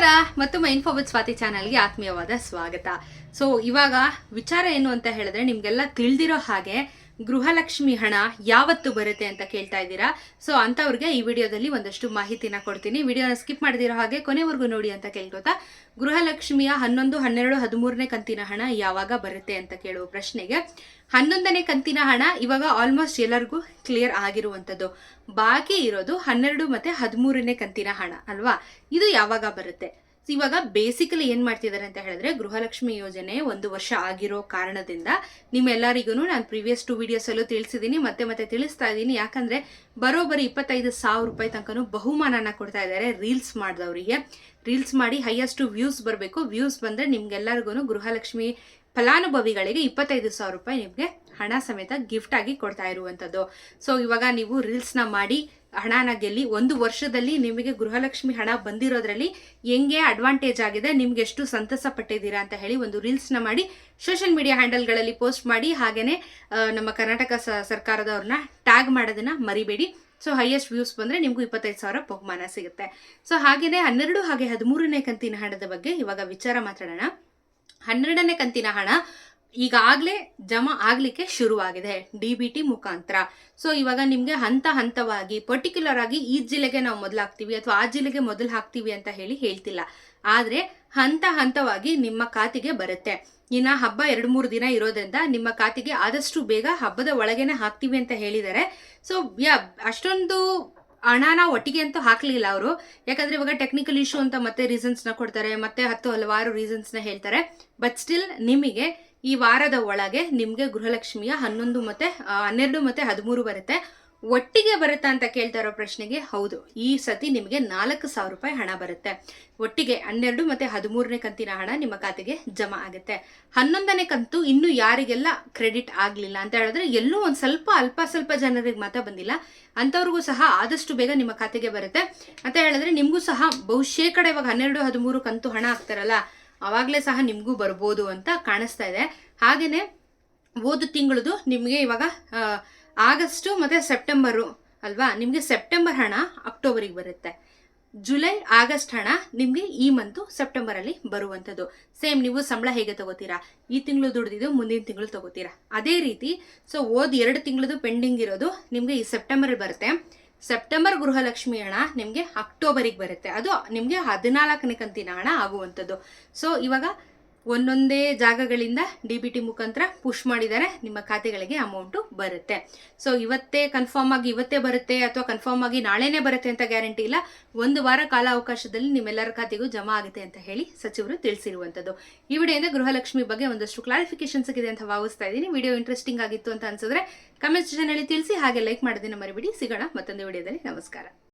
ನಮಸ್ಕಾರ. ಮತ್ತೊಮ್ಮೆ ಇನ್ಫೋಬಿಟ್ ಸ್ವಾತಿ ಚಾನಲ್ಗೆ ಆತ್ಮೀಯವಾದ ಸ್ವಾಗತ. ಸೊ ಇವಾಗ ವಿಚಾರ ಏನು ಅಂತ ಹೇಳಿದ್ರೆ ನಿಮ್ಗೆಲ್ಲ ತಿಳಿದಿರೋ ಹಾಗೆ ಗೃಹಲಕ್ಷ್ಮಿ ಹಣ ಯಾವತ್ತು ಬರುತ್ತೆ ಅಂತ ಕೇಳ್ತಾ ಇದ್ದೀರಾ? ಸೊ ಅಂಥವ್ರಿಗೆ ಈ ವಿಡಿಯೋದಲ್ಲಿ ಒಂದಷ್ಟು ಮಾಹಿತಿನ ಕೊಡ್ತೀನಿ. ವಿಡಿಯೋನ ಸ್ಕಿಪ್ ಮಾಡದಿರೋ ಹಾಗೆ ಕೊನೆವರೆಗೂ ನೋಡಿ ಅಂತ ಕೇಳ್ಕೊತಾ ಗೃಹಲಕ್ಷ್ಮಿಯ ಹನ್ನೊಂದು, ಹನ್ನೆರಡು, ಹದಿಮೂರನೇ ಕಂತಿನ ಹಣ ಯಾವಾಗ ಬರುತ್ತೆ ಅಂತ ಕೇಳುವ ಪ್ರಶ್ನೆಗೆ, ಹನ್ನೊಂದನೇ ಕಂತಿನ ಹಣ ಇವಾಗ ಆಲ್ಮೋಸ್ಟ್ ಎಲ್ಲರಿಗೂ ಕ್ಲಿಯರ್ ಆಗಿರುವಂಥದ್ದು. ಬಾಕಿ ಇರೋದು ಹನ್ನೆರಡು ಮತ್ತೆ ಹದಿಮೂರನೇ ಕಂತಿನ ಹಣ, ಅಲ್ವಾ? ಇದು ಯಾವಾಗ ಬರುತ್ತೆ? ಇವಾಗ ಬೇಸಿಕಲಿ ಏನ್ ಮಾಡ್ತಿದ್ದಾರೆ ಅಂತ ಹೇಳಿದ್ರೆ ಗೃಹಲಕ್ಷ್ಮಿ ಯೋಜನೆ ಒಂದು ವರ್ಷ ಆಗಿರೋ ಕಾರಣದಿಂದ ನಿಮ್ಮೆಲ್ಲರಿಗೂ ನಾನು ಪ್ರೀವಿಯಸ್ ಟು ವಿಡಿಯೋಸ್ ಅಲ್ಲೂ ತಿಳಿಸಿದ್ದೀನಿ ಮತ್ತೆ ಮತ್ತೆ ತಿಳಿಸ್ತಾ ಇದ್ದೀನಿ ಯಾಕಂದ್ರೆ ಬರೋಬ್ಬರಿ ಇಪ್ಪತ್ತೈದು ಸಾವಿರ ರೂಪಾಯಿ ತನಕನೂ ಬಹುಮಾನನ ಕೊಡ್ತಾ ಇದ್ದಾರೆ ರೀಲ್ಸ್ ಮಾಡಿದವರಿಗೆ. ರೀಲ್ಸ್ ಮಾಡಿ ಹೈಯೆಸ್ಟ್ ವ್ಯೂಸ್ ಬರಬೇಕು. ವ್ಯೂಸ್ ಬಂದ್ರೆ ನಿಮ್ಗೆಲ್ಲರಿಗೂ ಗೃಹಲಕ್ಷ್ಮಿ ಫಲಾನುಭವಿಗಳಿಗೆ ಇಪ್ಪತ್ತೈದು ಸಾವಿರ ರೂಪಾಯಿ ನಿಮಗೆ ಹಣ ಸಮೇತ ಗಿಫ್ಟ್ ಆಗಿ ಕೊಡ್ತಾ ಇರುವಂಥದ್ದು. ಸೊ ಇವಾಗ ನೀವು ರೀಲ್ಸ್ನ ಮಾಡಿ ಹಣನ ಗೆಲ್ಲಿ ಒಂದು ವರ್ಷದಲ್ಲಿ ನಿಮಗೆ ಗೃಹಲಕ್ಷ್ಮಿ ಹಣ ಬಂದಿರೋದ್ರಲ್ಲಿ ಹೆಂಗೆ ಅಡ್ವಾಂಟೇಜ್ ಆಗಿದೆ, ನಿಮ್ಗೆ ಎಷ್ಟು ಸಂತಸ ಪಟ್ಟಿದ್ದೀರಾ ಅಂತ ಹೇಳಿ ಒಂದು ರೀಲ್ಸ್ನ ಮಾಡಿ ಸೋಷಿಯಲ್ ಮೀಡಿಯಾ ಹ್ಯಾಂಡಲ್ಗಳಲ್ಲಿ ಪೋಸ್ಟ್ ಮಾಡಿ, ಹಾಗೇನೆ ನಮ್ಮ ಕರ್ನಾಟಕ ಸರ್ಕಾರದವ್ರನ್ನ ಟ್ಯಾಗ್ ಮಾಡೋದನ್ನ ಮರಿಬೇಡಿ. ಸೊ ಹೈಯೆಸ್ಟ್ ವ್ಯೂಸ್ ಬಂದ್ರೆ ನಿಮಗೂ ಇಪ್ಪತ್ತೈದು ಸಾವಿರ ಬಹುಮಾನ ಸಿಗುತ್ತೆ. ಸೊ ಹಾಗೇನೆ ಹನ್ನೆರಡು ಹಾಗೆ ಹದಿಮೂರನೇ ಕಂತಿನ ಹಣದ ಬಗ್ಗೆ ಇವಾಗ ವಿಚಾರ ಮಾತಾಡೋಣ. ಹನ್ನೆರಡನೇ ಕಂತಿನ ಹಣ ಈಗಾಗಲೇ ಜಮಾ ಆಗಲಿಕ್ಕೆ ಶುರುವಾಗಿದೆ, ಡಿ ಬಿ ಟಿ ಮುಖಾಂತರ. ಸೊ ಇವಾಗ ನಿಮಗೆ ಹಂತ ಹಂತವಾಗಿ ಪರ್ಟಿಕ್ಯುಲರ್ ಆಗಿ ಈ ಜಿಲ್ಲೆಗೆ ನಾವು ಮೊದಲು ಹಾಕ್ತೀವಿ ಅಥವಾ ಆ ಜಿಲ್ಲೆಗೆ ಮೊದಲು ಹಾಕ್ತೀವಿ ಅಂತ ಹೇಳಿ ಹೇಳ್ತಿಲ್ಲ. ಆದ್ರೆ ಹಂತ ಹಂತವಾಗಿ ನಿಮ್ಮ ಖಾತೆಗೆ ಬರುತ್ತೆ. ಇನ್ನ ಹಬ್ಬ ಎರಡು ಮೂರು ದಿನ ಇರೋದ್ರಿಂದ ನಿಮ್ಮ ಖಾತೆಗೆ ಆದಷ್ಟು ಬೇಗ ಹಬ್ಬದ ಒಳಗೇನೆ ಹಾಕ್ತೀವಿ ಅಂತ ಹೇಳಿದ್ದಾರೆ ಸೊ ಯಾ, ಅಷ್ಟೊಂದು ಹಣನ ಒಟ್ಟಿಗೆ ಅಂತೂ ಹಾಕಲಿಲ್ಲ ಅವರು. ಯಾಕಂದ್ರೆ ಇವಾಗ ಟೆಕ್ನಿಕಲ್ ಇಶ್ಯೂ ಅಂತ ಮತ್ತೆ ರೀಸನ್ಸ್ನ ಕೊಡ್ತಾರೆ, ಮತ್ತೆ ಹತ್ತು ಹಲವಾರು ರೀಸನ್ಸ್ನ ಹೇಳ್ತಾರೆ. ಬಟ್ ಸ್ಟಿಲ್ ನಿಮಗೆ ಈ ವಾರದ ಒಳಗೆ ನಿಮಗೆ ಗೃಹಲಕ್ಷ್ಮಿಯ ಹನ್ನೊಂದು ಮತ್ತೆ ಹನ್ನೆರಡು ಮತ್ತೆ ಹದಿಮೂರು ಬರುತ್ತೆ. ಒಟ್ಟಿಗೆ ಬರುತ್ತಾ ಅಂತ ಕೇಳ್ತಾ ಇರೋ ಪ್ರಶ್ನೆಗೆ ಹೌದು, ಈ ಸತಿ ನಿಮಗೆ ನಾಲ್ಕು ಸಾವಿರ ರೂಪಾಯಿ ಹಣ ಬರುತ್ತೆ. ಒಟ್ಟಿಗೆ ಹನ್ನೆರಡು ಮತ್ತೆ ಹದಿಮೂರನೇ ಕಂತಿನ ಹಣ ನಿಮ್ಮ ಖಾತೆಗೆ ಜಮಾ ಆಗುತ್ತೆ. ಹನ್ನೊಂದನೇ ಕಂತು ಇನ್ನು ಯಾರಿಗೆಲ್ಲ ಕ್ರೆಡಿಟ್ ಆಗಲಿಲ್ಲ ಅಂತ ಹೇಳಿದ್ರೆ ಎಲ್ಲೂ ಒಂದು ಸ್ವಲ್ಪ, ಅಲ್ಪ ಸ್ವಲ್ಪ ಜನರಿಗೆ ಮಾತ್ರ ಬಂದಿಲ್ಲ. ಅಂಥವ್ರಿಗೂ ಸಹ ಆದಷ್ಟು ಬೇಗ ನಿಮ್ಮ ಖಾತೆಗೆ ಬರುತ್ತೆ. ಅಂತ ಹೇಳಿದ್ರೆ ನಿಮಗೂ ಸಹ ಬಹುಶೇಕಡ ಇವಾಗ ಹನ್ನೆರಡು, ಹದಿಮೂರು ಕಂತು ಹಣ ಹಾಕ್ತಾರಲ್ಲ ಅವಾಗಲೇ ಸಹ ನಿಮಗೂ ಬರ್ಬೋದು ಅಂತ ಕಾಣಿಸ್ತಾ ಇದೆ. ಹಾಗೆಯೇ ಓದು ತಿಂಗಳದು ನಿಮಗೆ ಇವಾಗ ಆಗಸ್ಟು ಮತ್ತು ಸೆಪ್ಟೆಂಬರು ಅಲ್ವಾ? ನಿಮಗೆ ಸೆಪ್ಟೆಂಬರ್ ಹಣ ಅಕ್ಟೋಬರಿಗೆ ಬರುತ್ತೆ. ಜುಲೈ, ಆಗಸ್ಟ್ ಹಣ ನಿಮಗೆ ಈ ಮಂತು ಸೆಪ್ಟೆಂಬರಲ್ಲಿ ಬರುವಂಥದ್ದು. ಸೇಮ್ ನೀವು ಸಂಬಳ ಹೇಗೆ ತಗೋತೀರಾ? ಈ ತಿಂಗಳು ದುಡ್ದಿದ್ದು ಮುಂದಿನ ತಿಂಗಳು ತಗೋತೀರಾ? ಅದೇ ರೀತಿ, ಸೊ ಓದ್ ಎರಡು ತಿಂಗಳದು ಪೆಂಡಿಂಗ್ ಇರೋದು ನಿಮಗೆ ಈ ಸೆಪ್ಟೆಂಬರಲ್ಲಿ ಬರುತ್ತೆ. ಸೆಪ್ಟೆಂಬರ್ ಗೃಹಲಕ್ಷ್ಮಿ ಹಣ ನಿಮಗೆ ಅಕ್ಟೋಬರಿಗೆ ಬರುತ್ತೆ. ಅದು ನಿಮಗೆ ಹದಿನಾಲ್ಕನೇ ಕಂತಿನ ಹಣ ಆಗುವಂಥದ್ದು. ಸೊ ಇವಾಗ ಒಂದೊಂದೇ ಜಾಗಗಳಿಂದ ಡಿ ಬಿ ಟಿ ಮುಖಾಂತರ ಪುಷ್ ಮಾಡಿದ್ದಾರೆ ನಿಮ್ಮ ಖಾತೆಗಳಿಗೆ ಅಮೌಂಟು ಬರುತ್ತೆ. ಸೊ ಇವತ್ತೇ ಕನ್ಫರ್ಮ್ ಆಗಿ ಇವತ್ತೇ ಬರುತ್ತೆ ಅಥವಾ ಕನ್ಫರ್ಮ್ ಆಗಿ ನಾಳೆನೇ ಬರುತ್ತೆ ಅಂತ ಗ್ಯಾರಂಟಿ ಇಲ್ಲ. ಒಂದು ವಾರ ಕಾಲಾವಕಾಶದಲ್ಲಿ ನಿಮ್ಮೆಲ್ಲರ ಖಾತೆಗೂ ಜಮಾ ಆಗುತ್ತೆ ಅಂತ ಹೇಳಿ ಸಚಿವರು ತಿಳಿಸಿರುವಂಥದ್ದು. ಈ ವಿಡಿಯೋಯಿಂದ ಗೃಹಲಕ್ಷ್ಮಿ ಬಗ್ಗೆ ಒಂದಷ್ಟು ಕ್ಲಾರಿಫಿಕೇಶನ್ ಸಿಗಿದೆ ಅಂತ ಭಾವಿಸ್ತಾ ಇದ್ದೀನಿ. ವಿಡಿಯೋ ಇಂಟ್ರೆಸ್ಟಿಂಗ್ ಆಗಿತ್ತು ಅಂತ ಅನ್ಸಿದ್ರೆ ಕಮೆಂಟ್ ಸೆಕ್ಷನ್ ಅಲ್ಲಿ ತಿಳಿಸಿ, ಹಾಗೆ ಲೈಕ್ ಮಾಡೋದನ್ನ ಮರಿಬಿಡಿ. ಸಿಗೋಣ ಮತ್ತೊಂದು ವಿಡಿಯೋದಲ್ಲಿ. ನಮಸ್ಕಾರ.